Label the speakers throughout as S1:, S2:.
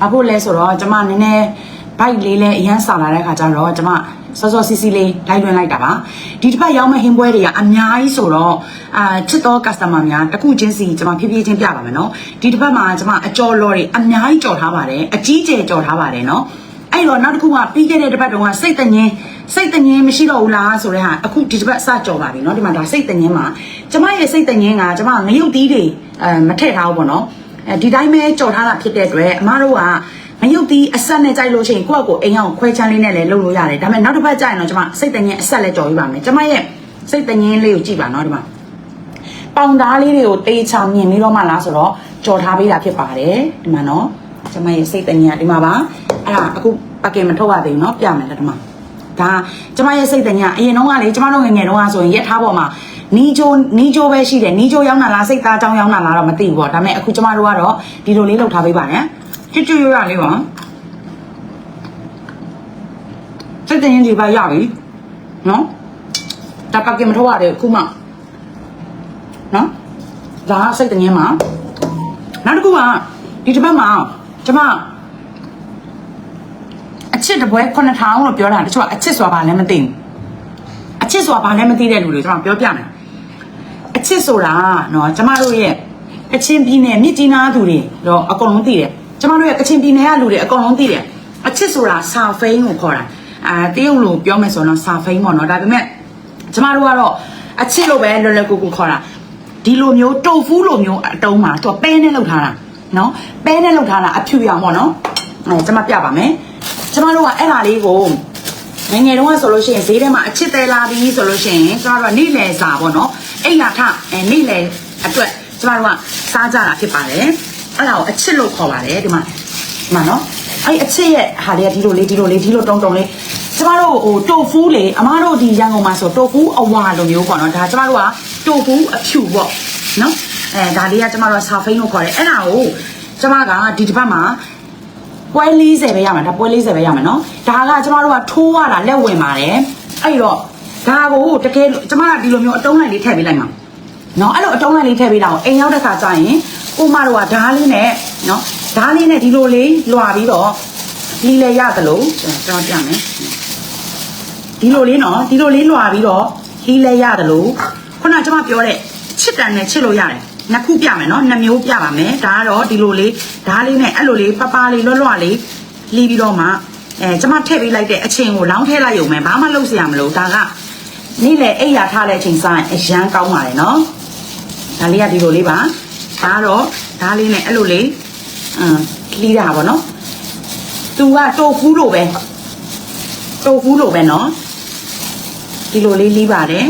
S1: ဘာဖို့လဲဆိုတော့ကျမနည်းနည်းဘိုက်လေးလဲအရန်စာလာတဲ့ခါကျတော့ကျမစောစောစီစီလေးလိုက်လွင်လိုက်တာပါဒီတစ်ပတ်ရောက်မဲ့ဟင်းပွဲတွေကအများကြီးဆိုတော့အာချစ်သော customer များတစ်ခုချင်းစီကျမဖြည်းဖြည်းချင်းပြပါမယ်နော်ဒီတစ်ပတ်မှာကျမအကြော်လော်တွေအများကြီးကြော်ထားပါတယ်အကြီးကျယ်ကြော်ထားပါတယ်နော်အဲ့တော့နောက်တစ်ခုကပြီးခဲ့တဲ့တစ်ပတ်တုန်းကစိတ်တငင်းစိတ်တငင်းမရှိတော့ဘူးလားဆိုတဲ့ဟာအခုဒီတစ်ပတ်စကြော်ပါပြီเนาะဒီမှာဒါစိတ်တငင်းမှာကျမရဲ့စိတ်တငင်းကကျမငရုတ်တီးတွေအဲမထည့်ထားဘူးပေါ့နော် အဲဒီတိုင်းပဲကြော်ထားတာဖြစ်တဲ့အတွက်အမတို့ကငရုတ်တီးအဆက်နဲ့ကြိုက်လို့ရှိရင်ကိုယ့်အကိုအိမ်အောင်ခွဲချမ်းလေးနဲ့လည်းလုပ်လို့ရတယ်ဒါပေမဲ့နောက်တစ်ပတ်ကျရင်တော့ကျမစိတ်တငင်းအဆက်လည်းကြော်ပြပါမယ်ကျမရဲ့စိတ်တငင်းလေးကိုကြည့်ပါเนาะဒီမှာပေါင်သားလေးတွေကိုတေးချောင်မြင်ပြီးတော့မှလားဆိုတော့ကြော်ထားပေးတာဖြစ်ပါတယ်ဒီမှာเนาะကျမရဲ့စိတ်တငင်းကဒီမှာပါအဲ့ဒါအခုပကင်မထုတ်ရသေးဘူးเนาะပြမယ်လက်ဒီမှာ ဒါကျမရဲ့စိတ်တညာအရင်တော့ကလေကျမတို့ငယ်ငယ်တုန်းကဆိုရင်ရက်ထားပေါ်မှာနီးချိုးနီးချိုးပဲရှိတယ်နီးချိုးရောက်လာလားစိတ်သားကြောင်းရောက်လာလားတော့မသိဘူးပေါ့ဒါပေမဲ့အခုကျမတို့ကတော့ဒီလိုလေးလုပ်ထားပေးပါနဲ့ချွတ်ချွတ်ရရလေးပါစိတ်တညာဒီပါရပြီနော်ဒါပကင်မထုတ်ရတယ်အခုမှနော်ဒါစိတ်တညာမှာနောက်တစ်ခုကဒီတစ်ပတ်မှာကျမ အချစ်တပွဲ9000လို့ပြောတာတချို့ကအချစ်ဆိုတာဘာလဲမသိဘူးအချစ်ဆိုတာဘာလဲမသိတဲ့လူတွေကျွန်တော်ပြောပြမယ်အချစ်ဆိုတာနော်ကျမတို့ရဲ့ကချင်ပြည်နယ်မြစ်ကြီးနားသူတွေတော့အကုန်လုံးသိတယ်ကျမတို့ရဲ့ကချင်ပြည်နယ်ကလူတွေအကုန်လုံးသိတယ်အချစ်ဆိုတာစာဖိန်းကိုခေါ်တာအာတရုတ်လိုပြောမယ်ဆိုတော့စာဖိန်းပေါ့နော်ဒါပေမဲ့ကျမတို့ကတော့အချစ်လို့ပဲလွယ်လွယ်ကူကူခေါ်တာဒီလိုမျိုးတုတ်ဖူးလိုမျိုးအတုံးမှာသူကပဲနဲ့လောက်ထားတာနော်ပဲနဲ့လောက်ထားတာအဖြူရောင်ပေါ့နော်အဲကျမပြပါမယ် ကျမတို့ကအဲ့ဒါလေးကိုငယ်ငယ်တုန်းကဆိုလို့ရှိရင်ဈေးထဲမှာအချစ်သေးလာပြီဆိုလို့ရှိရင်ကျမတို့ကနေ့လယ်စာပေါ့နော်အိတ်လာထအဲနေ့လယ်အတွက်ကျမတို့ကစားကြတာဖြစ်ပါတယ်အဲ့ဒါကိုအချစ်လို့ခေါ်ပါတယ်ဒီမှာဒီမှာနော်အဲ့အချစ်ရဲ့ဟာလေးကဒီလိုလေးဒီလိုလေးဒီလိုတုံတုံလေးကျမတို့ဟိုတိုဖူးလေအမားတို့ဒီရန်ကုန်မှာဆိုတိုဖူးအဝါလိုမျိုးပေါ့နော်ဒါကျမတို့ကတိုဖူးအဖြူပေါ့နော်အဲဒါလေးကကျမတို့ကဆာဖိန်းလို့ခေါ်တယ်အဲ့ဒါကိုကျမကဒီတစ်ပတ်မှာ ပွဲ40ပဲရမှာဒါပွဲ40ပဲရမှာနော်ဒါကကျမတို့ကထိုးရတာလက်ဝင်ပါတယ်အဲ့တော့ဒါကိုတကယ်လို့ကျမကဒီလိုမျိုးအတုံးလိုက်လေးထည့်ပေးလိုက်မှာနော်အဲ့လိုအတုံးလိုက်လေးထည့်ပေးတာကိုအိမ်ရောက်တဲ့ခါကျရင်ကိုမတို့ကဓားလေးနဲ့နော်ဓားလေးနဲ့ဒီလိုလေးလွာပြီးတော့ဒီလေရသလိုကျွန်တော်ပြမယ်ဒီလိုလေးနော်ဒီလိုလေးလွာပြီးတော့ဒီလေရသလိုခုနကျမပြောတဲ့ချစ်တန်နဲ့ချစ်လို့ရတယ် နှစ်ခုပြမယ်နော်နှစ်မျိုးပြပါမယ်ဒါကတော့ဒီလိုလေးဓားလေးနဲ့အဲ့လိုလေးပပလေးလွတ်လွတ်လေးလီးပြီးတော့မှအဲကျမထည့်ပေးလိုက်တဲ့အချိန်ကိုလောင်းထည့်လိုက်ရုံပဲဘာမှလုပ်စရာမလိုဒါကနေ့လေအိပ်ရာထားတဲ့အချိန်စားရင်အရန်ကောင်းပါတယ်နော်ဒါလေးကဒီလိုလေးပါဒါကတော့ဓားလေးနဲ့အဲ့လိုလေးအမ်လီးတာပါနော်သူကတိုဖူးလိုပဲတိုဖူးလိုပဲနော်ဒီလိုလေးလီးပါတယ်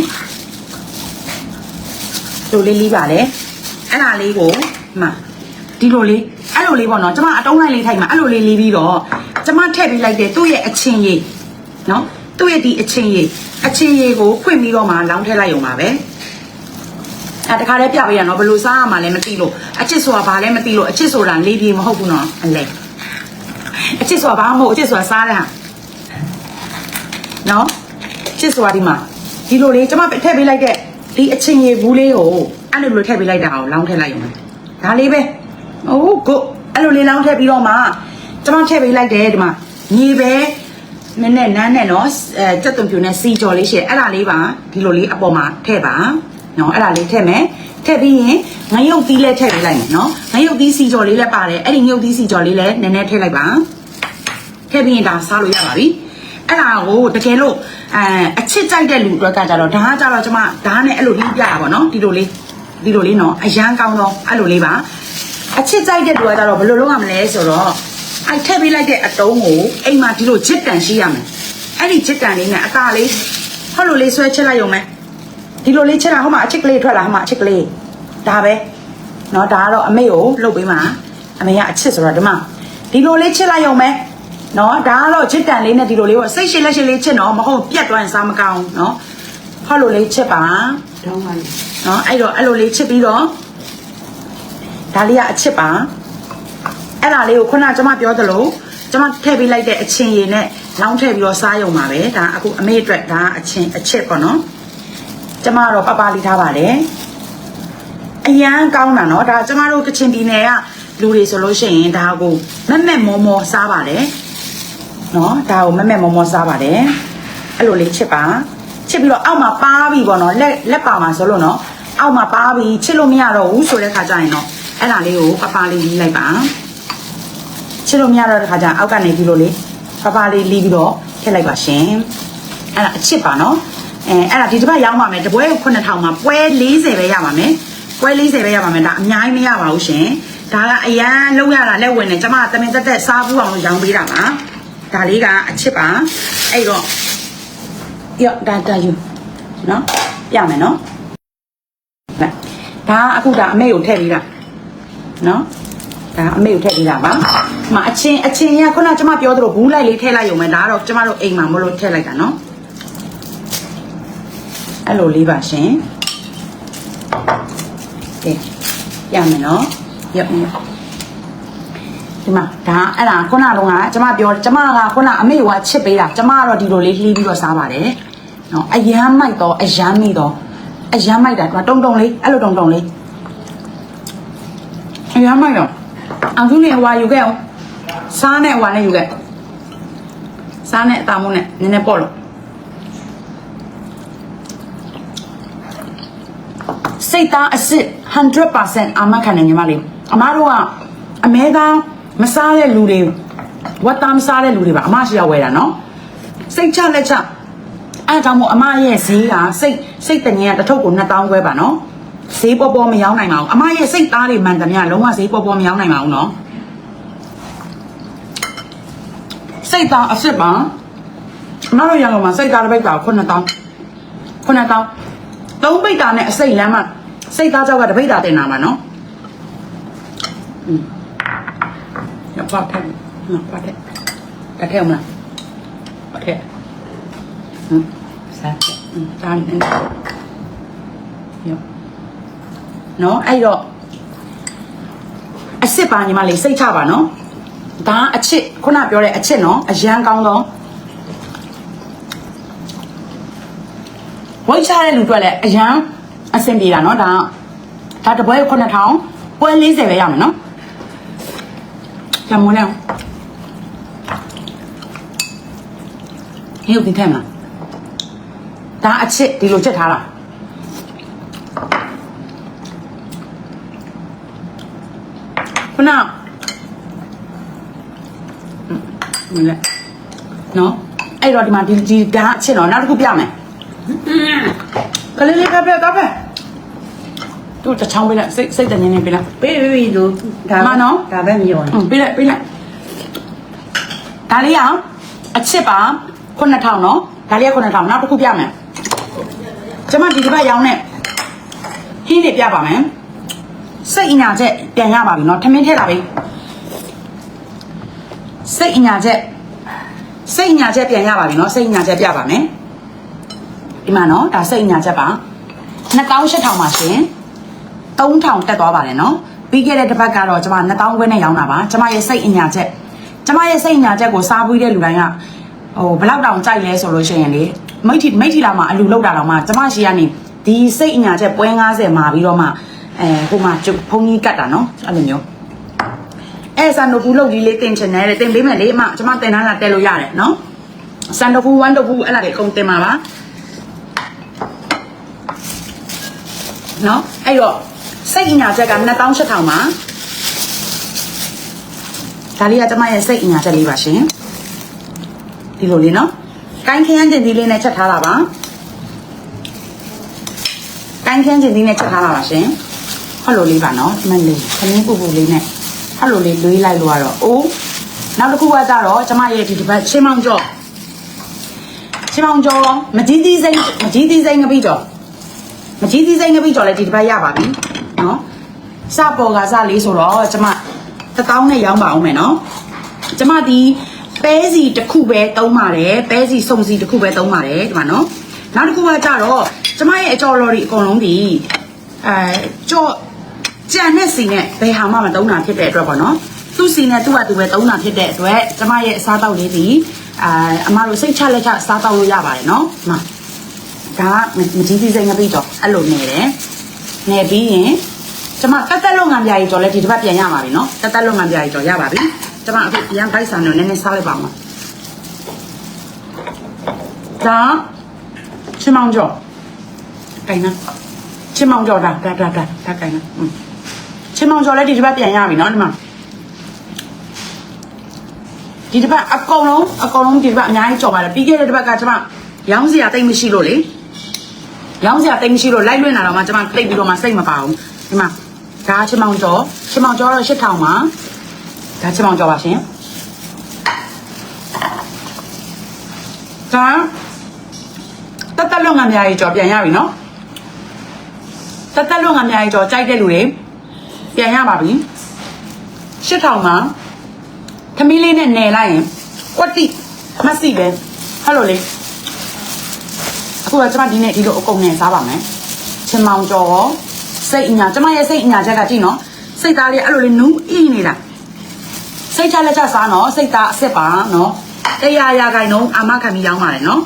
S1: ဒီလိုလေးလီးပါတယ် အဲ့ဒါလေးကိုမှဒီလိုလေးအဲ့လိုလေးပေါ့နော်ကျမအတုံးလိုက်လေးထိုက်မှာအဲ့လိုလေးလီးပြီးတော့ကျမထည့်ပေးလိုက်တဲ့သူ့ရဲ့အချင်းရည်နော်သူ့ရဲ့ဒီအချင်းရည်အချင်းရည်ကိုဖွင့်ပြီးတော့မှလောင်းထည့်လိုက်ရုံပါပဲအဲတခါတည်းပြပေးရနော်ဘယ်လိုစားရမှာလဲမသိလို့အချစ်ဆိုတာဘာလဲမသိလို့အချစ်ဆိုတာလေးပြေမဟုတ်ဘူးနော်အလဲအချစ်ဆိုတာဘာမှမဟုတ်အချစ်ဆိုတာစားတဲ့ဟာနော်ချစ်ဆိုတာဒီမှာဒီလိုလေးကျမထည့်ပေးလိုက်တဲ့ဒီအချင်းရည်ဘူးလေးကို အဲ့လိုလိုထည့်ပေးလိုက်တာကိုလောင်းထည့်လိုက်ရုံပဲဒါလေးပဲဟိုးကိုအဲ့လိုလေးလောင်းထည့်ပြီးတော့မှကျမထည့်ပေးလိုက်တယ်ဒီမှာညီပဲနည်းနဲ့နန်းနဲ့နော်အဲကြက်သွန်ဖြူနဲ့စီကြော်လေးရှိတယ်အဲ့ဒါလေးပါဒီလိုလေးအပေါ်မှာထည့်ပါနော်အဲ့ဒါလေးထည့်မယ်ထည့်ပြီးရင်ငရုတ်သီးလည်းထည့်ပေးလိုက်မယ်နော်ငရုတ်သီးစီကြော်လေးလည်းပါတယ်အဲ့ဒီငရုတ်သီးစီကြော်လေးလည်းနည်းနည်းထည့်လိုက်ပါထည့်ပြီးရင်ဒါစားလို့ရပါပြီအဲ့ဒါကိုတကယ်လို့အဲအချစ်ကြိုက်တဲ့လူအတွက်ကကြတော့ဒါကကြတော့ကျမဒါနဲ့အဲ့လိုလေးပြတာပေါ့နော်ဒီလိုလေး ဒီလိုလေးနော်အရန်ကောင်းတော့အဲ့လိုလေးပါအချစ်ကြိုက်တဲ့လူကကြတော့ဘယ်လိုလုပ်ရမလဲဆိုတော့အဲ့ထည့်ပေးလိုက်တဲ့အတုံးကိုအိမ်မှာဒီလိုချစ်တန်ရှိရမယ်အဲ့ဒီချစ်တန်လေးနဲ့အသားလေးဟောလိုလေးဆွဲချစ်လိုက်ရုံပဲ ဒီလိုလေးချက်တာဟိုမှာအချစ်ကလေးထွက်လာဟိုမှာအချစ်ကလေးဒါပဲเนาะဒါကတော့အမေကိုလှုပ်ပေးမှာအမေကအချစ်ဆိုတော့ဒီမှာဒီလိုလေးချစ်လိုက်ရုံပဲเนาะဒါကတော့ချစ်တန်လေးနဲ့ဒီလိုလေးပေါ့စိတ်ရှိလက်ရှိလေးချစ်တော့မဟုတ်ပြတ်သွားရင်စားမကောင်းเนาะဟောလိုလေးချစ်ပါ
S2: တောင်းပါလေ
S1: เนาะအဲ့တော့အဲ့လိုလေးချစ်ပြီးတော့ဒါလေးကအချစ်ပါအဲ့ဒါလေးကိုခုနကျမပြောသလိုကျမထည့်ပေးလိုက်တဲ့အချင်းရည်နဲ့လောင်းထည့်ပြီးတော့စားရုံပါပဲဒါအခုအမေအတွက်ဒါအချင်းအချစ်ပေါ့နော် ကျမကတော့ပပလေးထားပါတယ်အရန်ကောင်းတာเนาะဒါကျမတို့ကချင်ပြည်နယ်က လူတွေဆိုလို့ရှိရင်ဒါကိုမက်မက်မောမောစားပါတယ်နော်ဒါကိုမက်မက်မောမောစားပါတယ်အဲ့လိုလေးချစ်ပါ ချစ်ပြီးတော့အောက်မှာပါပြီပေါ့နော်လက်လက်ပါမှာဆိုလို့နော်အောက်မှာပါပြီချစ်လို့မရတော့ဘူးဆိုတဲ့ခါကျရင်တော့အဲ့ဒါလေးကိုပပလေးလေးလိုက်ပါချစ်လို့မရတော့တဲ့ခါကျရင်အောက်ကနေပြီးလို့လေပပလေးလီးပြီးတော့ထည့်လိုက်ပါရှင်အဲ့ဒါအချစ်ပါနော်အဲအဲ့ဒါဒီတစ်ပတ်ရောင်းပါမယ်တပွဲကို9000မှာပွဲ40ပဲရပါမယ်ပွဲ40ပဲရပါမယ်ဒါအများကြီးမရပါဘူးရှင်ဒါကအရန်လုံးရတာလက်ဝင်နေကျမတမင်တက်တက်စားဘူးအောင်လို့ရောင်းပေးတာပါဒါလေးကအချစ်ပါအဲ့တော့ ရောဒါဒါယူနော်ပြမယ်နော်ဒါအခုဒါအမေကိုထည့်ပေးတာနော်ဒါအမေကိုထည့်ပေးတာပါ။မအချင်းအချင်းရခုနကကျမပြောသလိုဘူးလိုက်လေးထည့်လိုက်ရုံပဲဒါကတော့ကျမတို့အိမ်မှာမလို့ထည့်လိုက်တာနော်။အဲ့လိုလေးပါရှင်။ကဲရမယ်နော်။ရောက်နေဒီမှာဒါအဲ့ဒါခုနကတော့ကကျမပြောကျမကခုနအမေကချစ်ပေးတာကျမကတော့ဒီလိုလေးလှီးပြီးတော့စားပါတယ်။ နော်အယမ်းမိုက်တော့အယမ်းမိတော့အယမ်းမိုက်တာတုံတုံလေးအဲ့လိုတုံတုံလေးအယမ်းမိုက်တော့အောင်စုနေဟွာယူခဲ့အောင်စားနဲ့ဟွာနဲ့ယူခဲ့စားနဲ့အသားမုန်းနဲ့နည်းနည်းပေါ့လို့စိတ်သားအစ်စ်100%အာမခံတယ်ညီမလေးအမားတို့ကအမဲသားမစားတဲ့လူတွေဝတ်သားမစားတဲ့လူတွေပါအမရှိရောက်ဝဲတာနော်စိတ်ချလက်ချ အဲ့ဒါကြောင့်မို့အမရဲ့ဈေးကစိတ်စိတ်တငယ်ကတစ်ထုပ်ကို2000ခွဲပါနော်ဈေးပေါ်ပေါ်မရောက်နိုင်ပါဘူးအမရဲ့စိတ်သားတွေမှန်သမျှလုံးဝဈေးပေါ်ပေါ်မရောက်နိုင်ပါဘူးနော်စိတ်သားအစ်စ်ပါအမတို့ရန်ကုန်မှာစိတ်သားတစ်ပိတ်ပါ9000 9000သုံးပိတ်တာနဲ့အစိတ်လမ်းမှာစိတ်သားကြောက်ကတစ်ပိတ်တာတင်တာပါနော်อืมရပါတဲ့နော်ပါတဲ့တထဲမလားပါတဲ့ဟမ် စားอืมစားနေတယ်ရောနော်အဲ့တော့အစ်စ်ပါညီမလေးစိတ်ချပါနော်ဒါအချစ်ခုနပြောတဲ့အချစ်နော်အရန်ကောင်းတော့ဝိတ်ချတဲ့လူတွေလည်းအရန်အဆင်ပြေတာနော်ဒါဒါတပွဲ9000ပွဲ40ပဲရမယ်နော်ကြမလို့ဟင်းကိုတင်ထဲမှာ ဒါအချစ်ဒီလိုချက်ထားတာခုနမလဲနော်အဲ့တော့ဒီမှာဒီဒီဒါအချစ်နော်နောက်တစ်ခုပြမယ်ကလေးလေးကပဲကပဲသူတချောင်းပေးလိုက်စိတ်စိတ်တနေနေပေးလိုက်
S2: ပေးပြီလို့ဒါ
S1: မှန်နော်
S2: ဒါပဲမပြော
S1: อืมပေးလိုက်ပေးလိုက်ဒါလေးအောင်အချစ်ပါ9000နော်ဒါလေးက9000နောက်တစ်ခုပြမယ် ကျမဒီတစ်ပတ်ရောင်းတဲ့ဟင်းတွေပြပါမယ်စိတ်အညာချက်ပြန်ရပါပြီနော်ထမင်းထည့်လာပြီစိတ်အညာချက်စိတ်အညာချက်ပြန်ရပါပြီနော်စိတ်အညာချက်ပြပါမယ်ဒီမှာနော်ဒါစိတ်အညာချက်ပါ2800ပါရှင်3000တက်သွားပါတယ်နော်ပြီးခဲ့တဲ့တစ်ပတ်ကတော့ကျမ2000ခွဲနဲ့ရောင်းတာပါကျမရဲ့စိတ်အညာချက်ကျမရဲ့စိတ်အညာချက်ကိုစားပြီးတဲ့လူတိုင်းကဟိုဘယ်လောက်တောင်ကြိုက်လဲဆိုလို့ရှိရင်လေ မိတ်ထီမိတ်ထီလာမှာအလူလောက်တာတော့မှကျမရှိကနေဒီစိတ်အညာချက်ပွဲ90မှာပြီးတော့မှအဲဟိုမှာကျုပ်ဖုန်းကြီးကတ်တာနော်အဲ့လိုမျိုးအဲဆန်ဒိုဖူလုတ်ကြီးလေးတင်ချင်တယ်တဲ့တင်ပေးမယ်လေအမကျမတင်ထားလာတက်လို့ရတယ်နော်ဆန်ဒိုဖူဝမ်ဒိုဖူအဲ့ဒါတွေအကုန်တင်ပါပါနော်အဲ့တော့စိတ်အညာချက်က2800ပါဒါလေးကကျမရဲ့စိတ်အညာချက်လေးပါရှင်ဒီလိုလေးနော် ကိုင်းခင်းကျင်ဒီလေးနဲ့ချက်ထားတာပါကိုင်းခင်းကျင်ဒီနဲ့ချက်ထားတာပါရှင်ဟောလိုလေးပါနော်ဒီမလေးခင်းပူပူလေးနဲ့ဟောလိုလေးလွေးလိုက်လို့ကတော့အိုးနောက်တစ်ခုကကြတော့ကျမရဲ့ဒီဒီဘက်ရှင်းမောင်ကျော်ရှင်းမောင်ကျော်မကြီးသီးစိမ့်မကြီးသီးစိမ့်ငပိကျော်မကြီးသီးစိမ့်ငပိကျော်လည်းဒီဒီဘက်ရပါပြီနော်စပေါ်ကစလေးဆိုတော့ကျမတစ်တောင်းနဲ့ရောင်းပါအောင်မယ်နော်ကျမဒီ ပဲစီတစ်ခုပဲသုံးပါတယ်ပဲစီစုံစီတစ်ခုပဲသုံးပါတယ်ဒီမှာနော်နောက်တစ်ခုကကြတော့ကျမရဲ့အကြော်လော်တွေအကုန်လုံးဒီအဲကြော့ကြံတဲ့စီနဲ့ဘယ်ဟာမှမသုံးတာဖြစ်တဲ့အတွက်ပေါ့နော်သူ့စီနဲ့သူ့ဟာသူပဲသုံးတာဖြစ်တဲ့အတွက်ကျမရဲ့အစားတောက်လေးဒီအာအမတို့စိတ်ချလက်ချစားတောက်လို့ရပါတယ်နော်ဒီမှာဒါကမကြီးသေးစိမ့်ငပိတော့အဲ့လိုနေတယ်နေပြီးရင်ကျမတက်တက်လုံငံပြာကြီးကြော်လဲဒီတစ်ပတ်ပြန်ရပါပြီနော်တက်တက်လုံငံပြာကြီးကြော်ရပါပြီ ကျမအခုရန်ဖိုက်ဆန်တော့နည်းနည်းစားလိုက်ပါဦးဒါချင်မောင်ကြော်ကိုင်နော်ချင်မောင်ကြော်ဒါဒါဒါဒါဒါကိုင်နော်อืมချင်မောင်ကြော်လဲဒီတစ်ပတ်ပြန်ရပြီနော်ဒီမှာဒီတစ်ပတ်အကုန်လုံးအကုန်လုံးဒီတစ်ပတ်အများကြီးကြော်ပါတယ်ပြီးခဲ့တဲ့တစ်ပတ်ကကျမရောင်းစရာတိတ်မရှိလို့လေရောင်းစရာတိတ်မရှိလို့လိုက်လွင့်လာတော့မှကျွန်မတိတ်ပြီးတော့မှစိတ်မပါဘူးဒီမှာဒါချင်မောင်ကျော်ချင်မောင်ကျော်တော့8000ပါ ဒါချင်မောင်ကျော်ပါရှင်ဒါတက်တက်လုံးငါများကြီးကျော်ပြန်ရပြီနော်တက်တက်လုံးငါများကြီးကျော်ကြိုက်တဲ့လူတွေပြန်ရပါပြီ8000ပါသမီးလေးနဲ့နယ်လိုက်ရင်ကွက်တိမစီပဲဟယ်လိုလေးအခုကကျမဒီနေ့ဒီလိုအကုန်နဲ့စားပါမယ်ချင်မောင်ကျော်ရောစိတ်အညာကျမရဲ့စိတ်အညာချက်ကကြည့်နော်စိတ်သားလေးအဲ့လိုလေးနူးအင်းနေတာ စိတ်ချလက်ချစားနော်စိတ်သားအစ်စ်ပါနော်တရားရာခိုင်နှုန်းအာမခံပြီးရောင်းပါတယ်နော်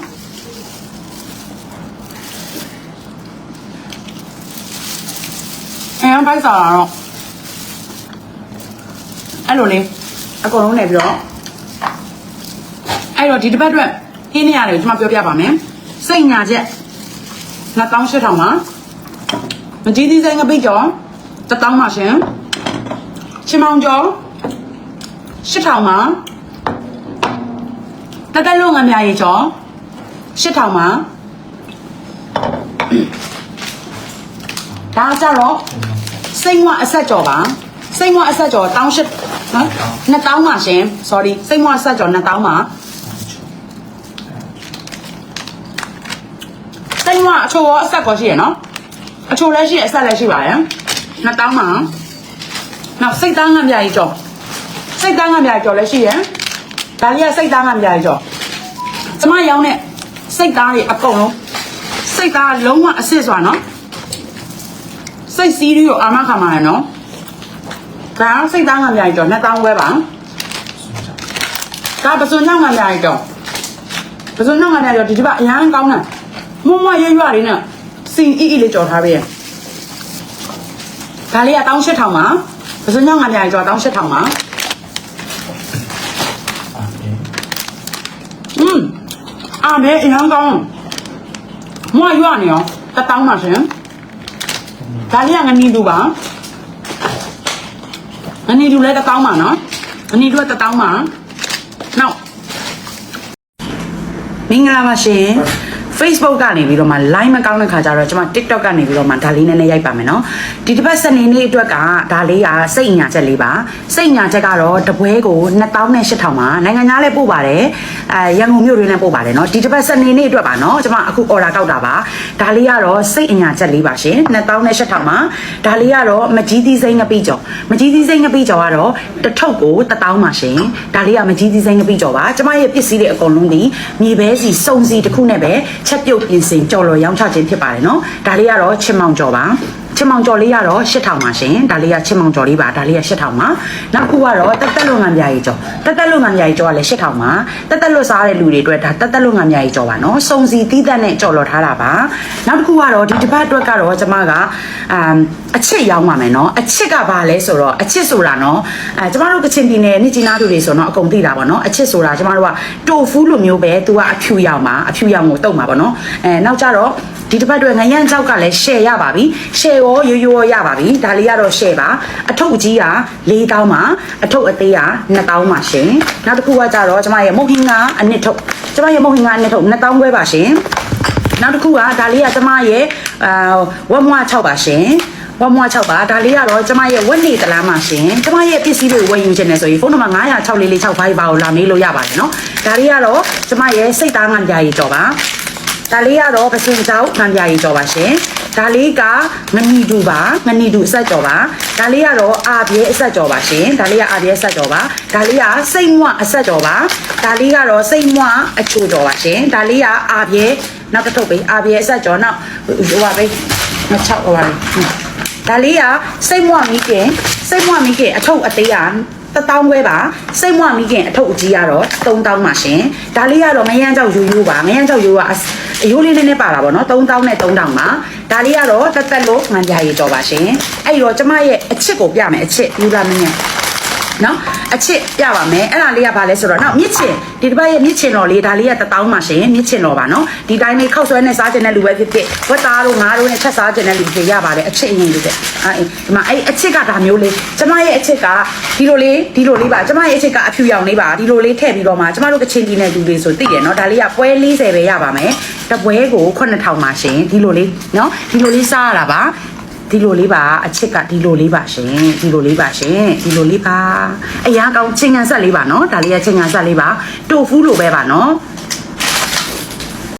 S1: အဲဘိုက်စားတော့အဲ့လိုလေးအကုန်လုံးနေပြီးတော့အဲ့တော့ဒီတစ်ပတ်အတွက်ဟင်းနေရတယ်ကိုကျွန်မပြောပြပါမယ်စိတ်ညာချက်2800မှာမကြီးသီးစိတ်ငပိတ်ကျော်1000ပါရှင်ချင်မောင်ကျော် 8000မှာတက်တက်လုံးငမြရေကျော်8000မှာဒါကြတော့စိတ်ဝအဆက်ကျော်ပါစိတ်ဝအဆက်ကျော်18နော်2000ပါရှင် sorry စိတ်ဝအဆက်ကျော်2000ပါစိတ်ကအချိုရောအဆက်ကောရှိရနော်အချိုလည်းရှိရအဆက်လည်းရှိပါရဲ့နှစ်တောင်းမှာနောက်စိတ်သားငါမြာကြီးကြော် စိတ်သားငါမြာကြီးကြော်လည်းရှိရဒါလေးကစိတ်သားငါမြာကြီးကြော်ကျမရောင်းတဲ့စိတ်သားတွေအကုန်လုံးစိတ်သားလုံးဝအစ်စ်စွာနော်စိတ်စီးရီကိုအာမခံပါရနော်ဒါစိတ်သားငါမြာကြီးကြော်နှစ်တောင်းပဲပါဒါပစွန်နောက်ငါမြာကြီးကြော်ပစွန်နောက်ငါမြာကြီးကြော်ဒီတစ်ပတ်အရန်ကောင်းတယ်မမရွရွလေးနဲ့စီအီအီလေးကြော်ထားပေးရဒါလေးက18000ပါပစညောင်းငါများကြော်18000ပါ อืมအာမဲအရင်ကောင်းမရွနေရော1000ပါရှင်ဒါလေးကငနီသူပါငနီသူလည်း1000ပါနော်ငနီသူက1000ပါနောက်မင်္ဂလာပါရှင် Facebook ကနေပြီးတော့မှ line မကောင်းတဲ့ခါကျတော့ကျွန်မ TikTok ကနေပြီးတော့မှဒါလေးနည်းနည်းရိုက်ပါမယ်နော်ဒီတစ်ပတ်စနေနေ့အတွက်ကဒါလေးကစိတ်ညာချက်လေးပါစိတ်ညာချက်ကတော့တပွဲကို2800ပါနိုင်ငံသားလည်းပို့ပါတယ်အဲရန်ကုန်မြို့တွင်းလည်းပို့ပါတယ်နော်ဒီတစ်ပတ်စနေနေ့အတွက်ပါနော်ကျွန်မအခု order ကောက်တာပါဒါလေးကတော့စိတ်အညာချက်လေးပါရှင်2800ပါဒါလေးကတော့မကြီးသီးစိမ့်ငပိကြော်မကြီးသီးစိမ့်ငပိကြော်ကတော့တစ်ထုပ်ကို1000ပါရှင်ဒါလေးကမကြီးသီးစိမ့်ငပိကြော်ပါကျွန်မရဲ့ပစ္စည်းတွေအကုန်လုံးဒီမြေပဲစီစုံစီတစ်ခုနဲ့ပဲချက်ပြုတ်ပြင်ဆင်ကြော်လော်ရောင်းချခြင်းဖြစ်ပါတယ်နော်ဒါလေးကတော့ချင်မောင်ကြော်ပါ ချင်မောင်ကြော်လေးကတော့8000ပါရှင်ဒါလေးကချင်မောင်ကြော်လေးပါဒါလေးက8000ပါနောက်တစ်ခုကတော့တက်တက်လွန်ငံပြားကြီးကြော်တက်တက်လွန်ငံပြားကြီးကြော်ကလည်း8000ပါတက်တက်လွတ်စားတဲ့လူတွေအတွက်ဒါတက်တက်လွန်ငံပြားကြီးကြော်ပါနော်စုံစီတီးတက်နဲ့ကြော်လော်ထားတာပါနောက်တစ်ခုကတော့ဒီတစ်ပတ်အတွက်ကတော့ကျွန်မကအမ်အချစ်ရောင်းပါမယ်နော်အချစ်ကဘာလဲဆိုတော့အချစ်ဆိုတာနော်အဲကျမတို့ကချင်ပြည်နယ်မြစ်ကြီးနားသူတွေဆိုတော့အကုန်သိတာပါနော်အချစ်ဆိုတာကျမတို့ကတိုဖူးလိုမျိုးပဲသူကအဖြူရောင်ပါအဖြူရောင်ကိုတုတ်မှာပါနော်အဲနောက်ကြတော့ဒီတစ်ပတ်အတွက်ငရမ်းကြောက်ကလည်း share ရပါပြီ share ရောရိုးရိုးရောရပါပြီဒါလေးကတော့ share ပါအထုပ်ကြီးက4000ပါအထုပ်အသေးက2000ပါရှင်နောက်တစ်ခုကကြတော့ကျမရဲ့မုတ်ဟင်းကအနှစ်ထုပ်ကျမရဲ့မုတ်ဟင်းကအနှစ်ထုပ်2000ခွဲပါရှင်နောက်တစ်ခုကဒါလေးကကျမရဲ့အာဝက်မွား6ပါရှင်ဝမွား6ပါဒါလေးကတော့ကျမရဲ့ဝက်နေတလားမှာရှင်ကျမရဲ့ပစ္စည်းတွေဝယ်ယူခြင်းနဲ့ဆိုရင်ဖုန်းနံပါတ်9064465ပါကိုလာမေးလို့ရပါတယ်နော်ဒါလေးကတော့ကျမရဲ့စိတ်သားငံပြားကြီးတော့ပါဒါလေးကတော့ပစင်ကြောက်ငံပြားကြီးတော့ပါရှင် ဒါလေးကငနီတူပါငနီတူအဆက်ကြော်ပါဒါလေးကတော့အာပြဲအဆက်ကြော်ပါရှင်ဒါလေးကအာပြဲအဆက်ကြော်ပါဒါလေးကစိတ်မွအဆက်ကြော်ပါဒါလေးကတော့စိတ်မွအချိုကြော်ပါရှင်ဒါလေးကအာပြဲနောက်တစ်ထုပ်ပေးအာပြဲအဆက်ကြော်နောက်ဟိုပါပေးမချောက်ဟိုပါလေးဒါလေးကစိတ်မွမိခင်စိတ်မွမိခင်အထုပ်အသေးက1000ခွဲပါစိတ်မွမိခင်အထုပ်အကြီးကတော့3000ပါရှင်ဒါလေးကတော့ငရမ်းကြောက်ရိုးရိုးပါငရမ်းကြောက်ရိုးကအစ အယိုးလေးနည်းနည်းပါတာပေါ့နော်3000နဲ့3000ပါဒါလေးကတော့တက်တက်လို့ငံပြရေတော်ပါရှင်အဲ့ဒီတော့ကျမရဲ့အချစ်ကိုပြမယ်အချစ်ယူလာမင်းရဲ့ နော်အချစ်ပြပါမယ်အဲ့ဒါလေးကဘာလဲဆိုတော့နောက်မြစ်ချင်ဒီတစ်ပတ်ရဲ့မြစ်ချင်တော်လေးဒါလေးက1000ပါရှင်မြစ်ချင်တော်ပါနော်ဒီတိုင်းလေးခောက်ဆွဲနဲ့စားခြင်းတဲ့လူပဲဖြစ်ဖြစ်ဝက်သားတို့ငါးတို့နဲ့ချက်စားခြင်းတဲ့လူတွေရပါတယ်အချစ်အရင်လေးတဲ့အဲ့ဒီမှာအဲ့အချစ်ကဒါမျိုးလေးကျမရဲ့အချစ်ကဒီလိုလေးဒီလိုလေးပါကျမရဲ့အချစ်ကအဖြူရောင်လေးပါဒီလိုလေးထည့်ပြီးတော့မှကျမတို့ကချင်တီနဲ့လူလေးဆိုသိရနော်ဒါလေးကပွဲ40ပဲရပါမယ်တပွဲကို9000ပါရှင်ဒီလိုလေးနော်ဒီလိုလေးစားရတာပါ ဒီလိုလေးပါအချစ်ကဒီလိုလေးပါရှင်ဒီလိုလေးပါရှင်ဒီလိုလေးပါအရာကောင်းချင်းငံဆက်လေးပါနော်ဒါလေးကချင်းငံဆက်လေးပါတိုဖူးလိုပဲပါနော်